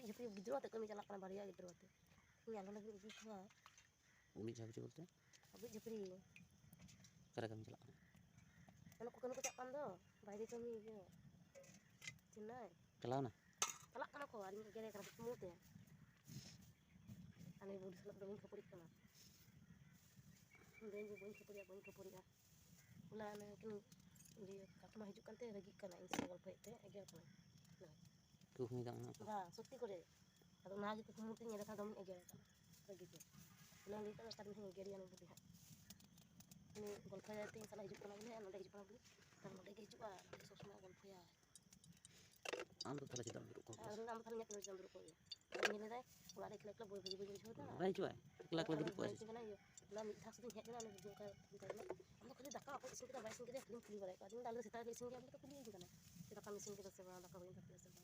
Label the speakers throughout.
Speaker 1: ᱤᱧ ᱟᱵᱩᱡ ᱡᱷᱟᱹᱯᱤ ᱜᱤᱫᱽᱨᱟᱹ ᱟᱛᱮ ᱠᱟᱹᱢᱤ ᱪᱟᱞᱟᱜ ᱠᱟᱱᱟ ᱵᱟᱨᱭᱟ ᱜᱤᱫᱽᱨᱟᱹ ᱟᱛᱮ ᱤᱧ ᱟᱞᱚ ᱞᱟᱹᱜᱤᱫ ᱩᱫᱩᱜ ᱠᱚᱣᱟ
Speaker 2: ᱩᱱᱤ ᱡᱷᱟᱯᱪᱤ ᱵᱚᱞᱛᱮ
Speaker 1: ᱟᱵᱩᱡ ᱡᱷᱟᱹᱯᱲᱤ
Speaker 2: ᱚᱠᱟᱨᱮ ᱠᱟᱹᱢᱤ ᱪᱟᱞᱟᱜ ᱠᱟᱱᱟ
Speaker 1: ᱚᱱᱟ ᱠᱚ ᱠᱟᱹᱢᱤ ᱠᱚ ᱪᱟᱜ ᱠᱟᱱ ᱫᱚ ᱵᱟᱭᱨᱮ ᱠᱟᱹᱢᱤ ᱤᱭᱟᱹ ᱪᱮᱱᱱᱟᱭ
Speaker 2: ᱪᱟᱞᱟᱣᱱᱟ
Speaker 1: ᱪᱟᱞᱟᱜ ᱠᱟᱱᱟ ᱠᱚ ᱟᱨ ᱤᱧ ᱮᱜᱮᱨᱮ ᱠᱟᱱᱟ ᱠᱩᱠᱢᱩ ᱛᱮ ᱟᱞᱮ ᱵᱩᱰᱷᱤ ᱥᱟᱞᱟᱜ ᱫᱚ ᱵᱟᱹᱧ ᱠᱷᱟᱹᱯᱟᱹᱨᱤᱜ ᱠᱟᱱᱟ ᱞᱟᱹᱭᱟᱹᱧ ᱡᱮ ᱵᱟᱹᱧ ᱠᱷᱟᱹᱯᱟᱹᱨᱤᱜᱼᱟ ᱵᱟᱹᱧ ᱠᱷᱟᱹᱯᱟᱹᱨᱤᱜᱼᱟ ᱦᱚᱞᱟ ᱚᱱᱮ ᱠᱤᱱ ᱤᱭᱟᱹ ᱠᱟᱠᱢᱟ ᱦᱤᱡᱩᱜ ᱠᱟᱱᱛᱮ ᱨᱟᱹᱜᱤᱜ ᱠᱟᱱᱟ ᱤᱧ ᱥᱟᱶ ᱜᱚᱞᱯᱷᱚᱭᱮᱫ ᱛᱮ ᱮᱜᱮᱨ ᱠᱟᱱᱟ
Speaker 2: ᱠᱩᱠᱢᱩᱭ ᱫᱟᱢ ᱚᱱᱟ ᱠᱚ
Speaker 1: ᱵᱟᱝ ᱥᱚᱛᱛᱤ ᱠᱚᱨᱮ ᱟᱫᱚ ᱚᱱᱟᱜᱮ ᱠᱩᱠᱢᱩ ᱛᱤᱧ ᱧᱮᱞ ᱞᱮᱠᱷᱟᱱ ᱫᱚᱢᱮᱧ ᱮᱜᱮᱨᱮ ᱠᱟᱱᱟ ᱨᱟᱹᱜᱤ ᱛᱮ ᱚᱱᱟᱧ ᱞᱟᱹᱭ ᱠᱟᱫᱟ ᱚᱠᱟᱫᱤᱱ ᱦᱟᱸᱜ ᱮᱜᱮᱨᱮᱭᱟ ᱱᱩᱭ ᱵᱩᱰᱷᱤ ᱦᱟᱸᱜ ᱩᱱᱤ ᱜᱚᱞᱯᱷᱚᱭᱟᱭ ᱛᱮ ᱤᱧ ᱥᱟᱞᱟᱜ ᱦᱤᱡᱩᱜ ᱠᱟᱱᱟ ᱵᱚᱞᱮ ᱱᱚᱸᱰᱮ ᱦᱤᱡᱩᱜ ᱠᱟᱱᱟ ᱵᱚᱞᱮ ᱛᱟᱦᱞᱮ ᱱᱚᱸᱰᱮ ᱜᱮ ᱦᱤᱡᱩᱜᱼᱟ ᱱᱚᱸᱰᱮ ᱥᱚᱵ ᱥᱚᱢᱚᱭ ᱜᱚᱞᱯᱷᱚᱭᱟᱭ
Speaker 2: ᱟᱢ ᱫᱚ ᱛᱟᱦᱚᱞᱮ ᱪᱮᱫᱟᱜ ᱮᱢ ᱫᱩᱲᱩᱵ ᱠᱚᱣᱟ
Speaker 1: ᱟᱨ ᱟᱢ ᱫᱚ ᱛᱟᱦᱞᱮ ᱤᱧᱟᱹᱜ ᱠᱩᱞᱟᱹᱪ ᱮᱢ ᱫᱩᱲᱩᱵ ᱠᱚᱜ ᱜᱮᱭᱟ ᱧᱮᱞ ᱞᱮᱫᱟᱭ ᱚᱲᱟᱜ ᱨᱮ ᱮᱠᱞᱟ ᱮᱠᱞᱟ ᱵᱳᱭ ᱵᱷᱟᱹᱜᱤ ᱵᱟᱹᱧ ᱵᱩᱡᱷᱟᱹᱣᱫᱟ
Speaker 2: ᱵᱟᱭ ᱦᱤᱡᱩᱜᱼᱟᱭ ᱮᱠᱞᱟ ᱮᱠᱞᱟ ᱫᱩᱲᱩᱵ ᱠᱚᱜᱼᱟᱭ
Speaker 1: ᱢᱮᱛᱟᱧ ᱠᱟᱱᱟ ᱤᱭᱟᱹ ᱦᱚᱞᱟ ᱢᱤᱫ ᱫᱷᱟᱣ ᱥᱩᱫᱩᱧ ᱦᱮᱡ ᱞᱮᱱᱟ ᱩᱱᱤ ᱵᱩᱰᱷᱤ ᱚᱱᱠᱟ ᱢᱮᱛᱟᱭ ᱠᱟᱱᱟ ᱟᱢ ᱫᱚ ᱠᱷᱟᱹᱞᱤ ᱫᱟᱠᱟ ᱚᱠᱚᱭ ᱤᱥᱤᱱ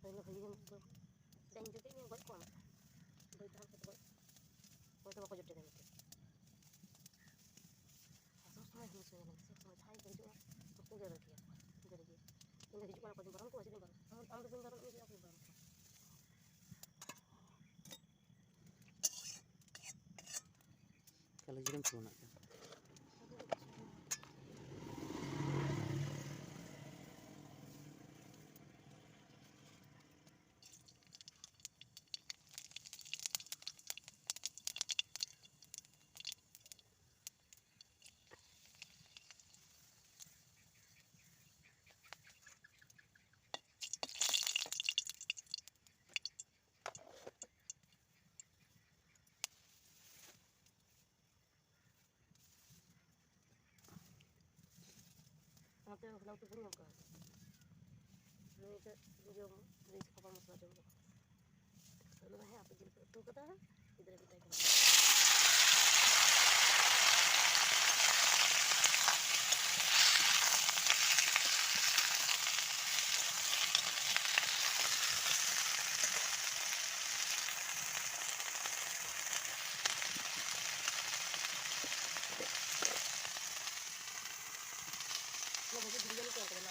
Speaker 1: Ayun, nakaligyan ko. Dan juga yung
Speaker 2: buat ko. Buat ko
Speaker 1: buat. Buat ko jud dengan itu. Asal sama yang musuh yang sih cai dan juga aku gara dia. Gara dia. Ini juga kalau kau barang ku masih barang. Ambil barang ini aku barang. Kalau jadi cuma nak. খাওয়াতে হবে না তো বুড়ো লঙ্কা হবে নিজে নিজে নিজে খাবার মশলা
Speaker 2: জমবো ধন্যবাদ হ্যাঁ আপনি যেটা কথা হয় এদের আমি করে না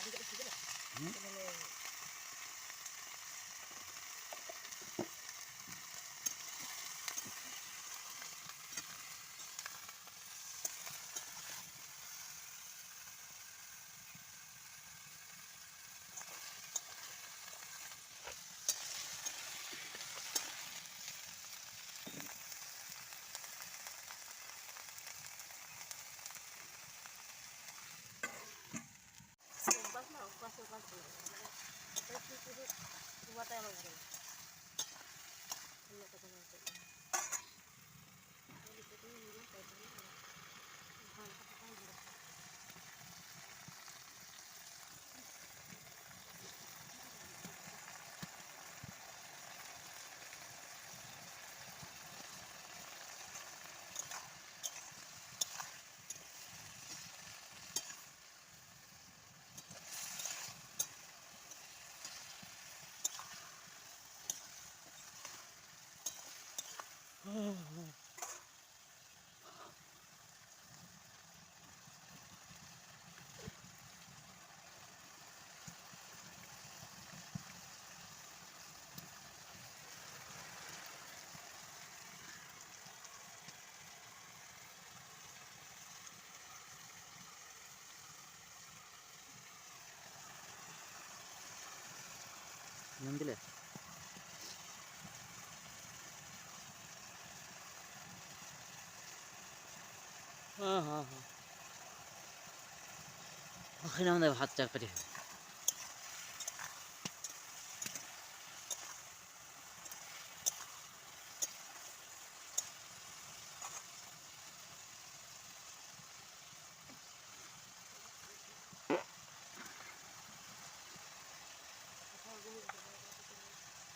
Speaker 2: മുമ്പിലേ അങ്ങനെ വന്നേ ഹാത്ത് ചാപ്പരി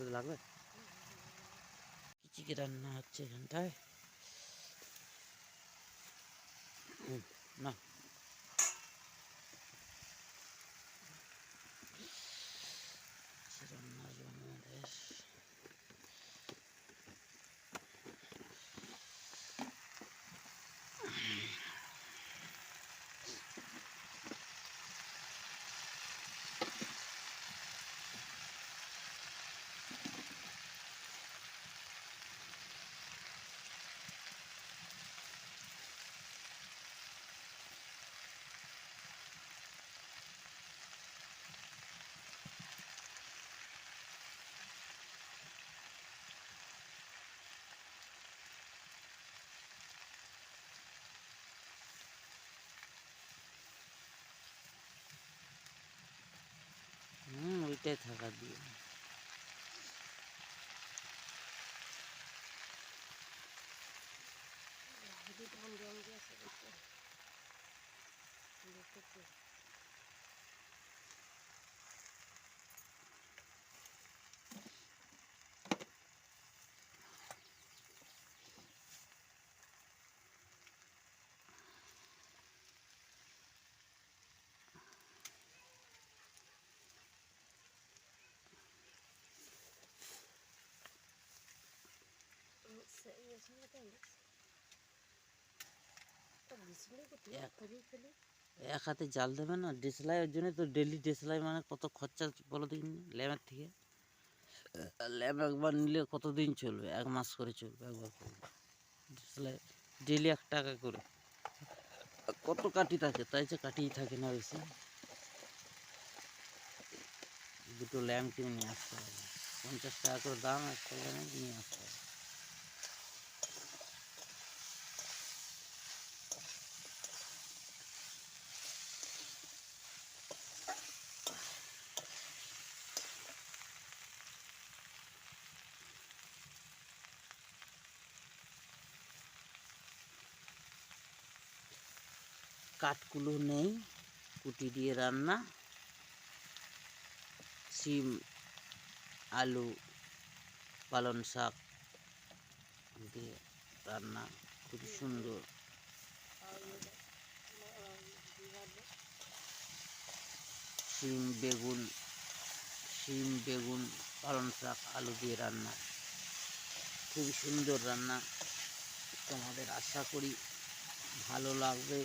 Speaker 1: কত লাগবে?
Speaker 2: কি রান্না হচ্ছে এখানটায়। না কি রান্না আসবে আমাদের হুম ওইটাই থাকা দিয়ে। এক- হাতে জাল দেবে না, ডিসলাই ওর জন্য তো ডেলি ডিসলাই মানে কত খরচা বলো দিন ল্যামের থেকে। ল্যাম একবার নিলে কতদিন চলবে? এক মাস করে চলবে একবার ডিসলাই ডেলি এক টাকা করে। কত কাটি থাকে? তাই যে কাটিই থাকে না বেশি। দুটো ল্যাম্প কিনে নিয়ে আসতে হবে। পঞ্চাশ টাকা করে দাম, একটা ল্যাম্প নিয়ে কাঠগুলো নেই, কুটি দিয়ে রান্না। সিম আলু পালন শাক দিয়ে রান্না খুব সুন্দর। সিম বেগুন সিম বেগুন পালন শাক, আলু দিয়ে রান্না। খুবই সুন্দর রান্না। তোমাদের আশা করি ভালো লাগবে।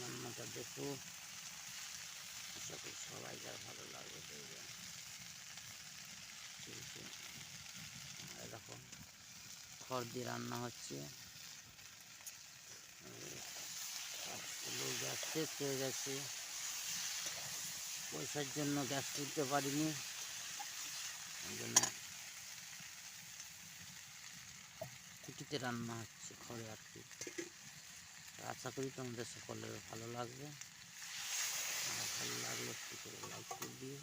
Speaker 2: রান্নাটা দেখো। আশা করি সবাই যা ভালো লাগবে দেখবে। চলছে এরকম খড় দিয়ে রান্না হচ্ছে। গ্যাস শেষ হয়ে গেছে। পয়সার জন্য গ্যাস তুলতে পারিনি। ওই জন্য কুটিতে রান্না হচ্ছে খড়ে আর কি। আশা করি তোমাদের সকলের ভালো লাগবে। আর ভালো লাগলে একটু করে লাইক করে দিও।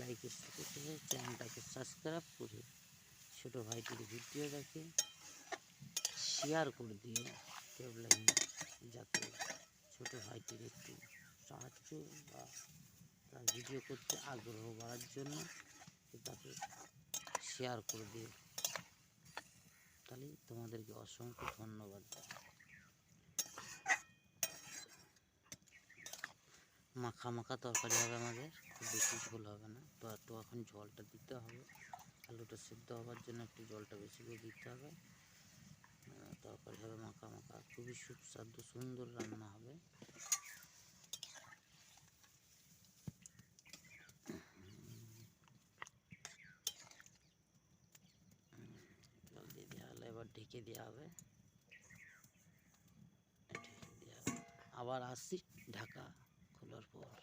Speaker 2: লাইকের সাথে সাথে চ্যানেলটাকে সাবস্ক্রাইব করে ছোটো ভাইটির ভিডিও দেখে শেয়ার করে দিও। কেবল যাতে ছোটো ভাইটির একটু সাহায্য বা তার ভিডিও করতে আগ্রহ বাড়ার জন্য তাকে শেয়ার করে দিও। তাহলে তোমাদেরকে অসংখ্য ধন্যবাদ। মাখা মাখা তরকারি হবে আমাদের, খুব বেশি ঝোল হবে না। তো একটু এখন জলটা দিতে হবে। আলুটা সিদ্ধ হওয়ার জন্য একটু জলটা বেশি করে দিতে হবে। তরকারি হবে মাখা মাখা। খুবই সুস্বাদু, সুন্দর রান্না হবে জল দিয়ে দেওয়া হলে এবার ঢেকে দেওয়া হবে ঢেকে দেওয়া হবে। আবার আসছি ঢাকা খোলার পর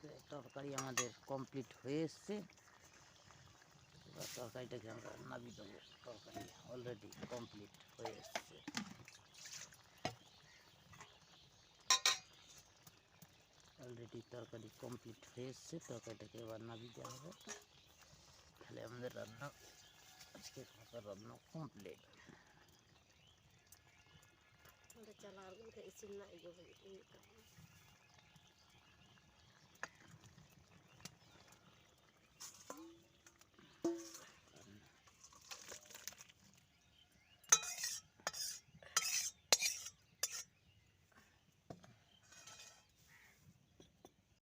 Speaker 2: তো তরকারি আমাদের কমপ্লিট হয়ে এসছে। এবার তরকারিটাকে আমরা নাবি দেবো তরকারি অলরেডি কমপ্লিট হয়ে এসছে। অলরেডি তরকারি কমপ্লিট হয়ে এসছে, তরকারিটাকে এবার নাবি দেওয়া হবে। তাহলে আমাদের রান্না আজকে খাবার রান্না কমপ্লিট
Speaker 1: চালা